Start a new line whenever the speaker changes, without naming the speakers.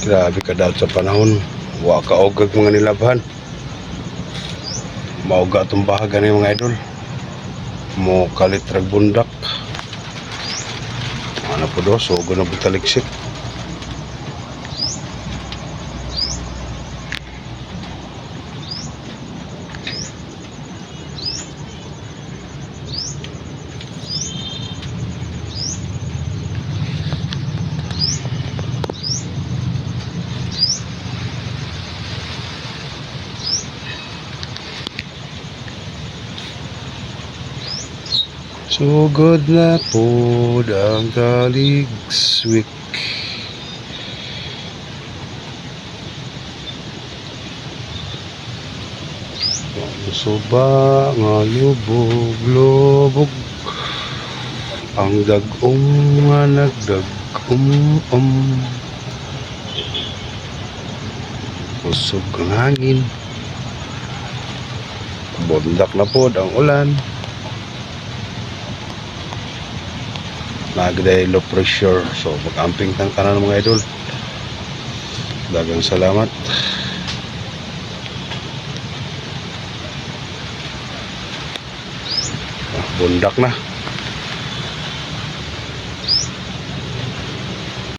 Grabe ka daw sa panahon. Wa ka ogag mga nilabhan. Mauga itong bahaga ni mga idol. Mo kalitrag bundak. Ano po do? Sugo na butaliksik. Sugod na po ang taligswik. Suba nga lubog-lubog Ang dagong nga nagdag-um-um Kusog ang hangin. Bundak na po ang ulan Nagday low pressure. So mag-amping tang kanan mga idol. Dagang salamat. Ah, Bundak na